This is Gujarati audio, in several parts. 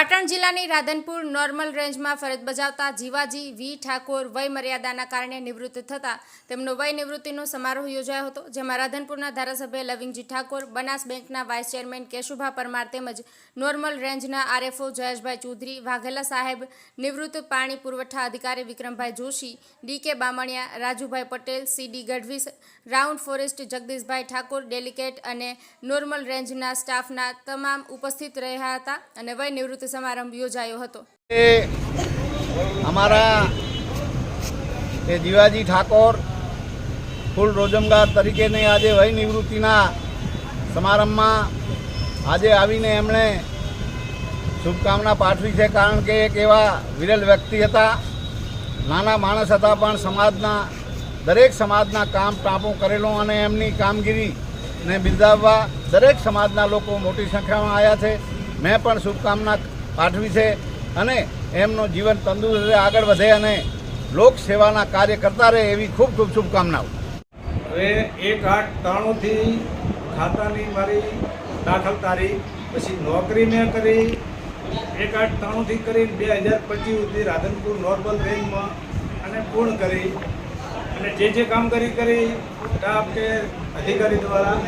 પાટણ જિલ્લાની રાધનપુર નોર્મલ રેન્જમાં ફરજ બજાવતા જીવાજી વી ઠાકોર વય મર્યાદાના કારણે નિવૃત્ત થતા તેમનો વય નિવૃત્તિનો સમારોહ યોજાયો હતો, જેમાં રાધનપુરના ધારાસભ્ય લવિંગજી ઠાકોર, બનાસ બેંકના વાઇસ ચેરમેન કેશુભા પરમાર તેમજ નોર્મલ રેન્જના આરએફઓ જયેશભાઈ ચૌધરી, વાઘેલા સાહેબ, નિવૃત્ત પાણી પુરવઠા અધિકારી Vikrambhai Joshi DK Bamaniya, Rajubhai Patel CD Gadhvi, round forest Jagdishbhai Thakor, delicate અને નોર્મલ રેન્જના સ્ટાફના તમામ ઉપસ્થિત રહ્યા હતા અને વય નિવૃત્તિ સમારંભ યોજાયો હતો. અમારા એ જીવાજી ઠાકોર ફૂલ રોજમગાર તરીકેની આજે વય નિવૃત્તિના સમારંભમાં આજે આવીને એમણે શુભકામના પાઠવી છે કારણ કે એક એવા વિરલ વ્યક્તિ હતા. નાના માણસ હતા પણ સમાજના, દરેક સમાજના કામ ટાંપો કરેલું અને એમની કામગીરીને બિરદાવવા દરેક સમાજના લોકો મોટી સંખ્યામાં આવ્યા છે. મેં પણ શુભકામના પાઠવી છે અને એમનું જીવન તંદુરસ્ત આગળ વધે અને લોક સેવાના કાર્ય કરતા રહે એવી ખૂબ ખૂબ શુભકામનાઓ. હવે એક આઠ ત્રાણુંથી ખાતાની મારી દાખલ તારીખ, પછી નોકરી મેં કરી, એક આઠ ત્રાણુંથી કરી બે હજાર પચીસ સુધી રાધનપુર નોર્મલ રેન્જમાં અને પૂર્ણ કરી. અને જે જે કામગીરી કરી, સ્ટાફ કે અધિકારી દ્વારા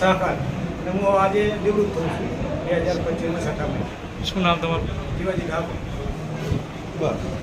સહકાર. અને હું આજે નિવૃત્ત થઉં છું બે હજાર પચીસના સત્તામાં શું નામ તમારું? શિવાજી ઠાકોર.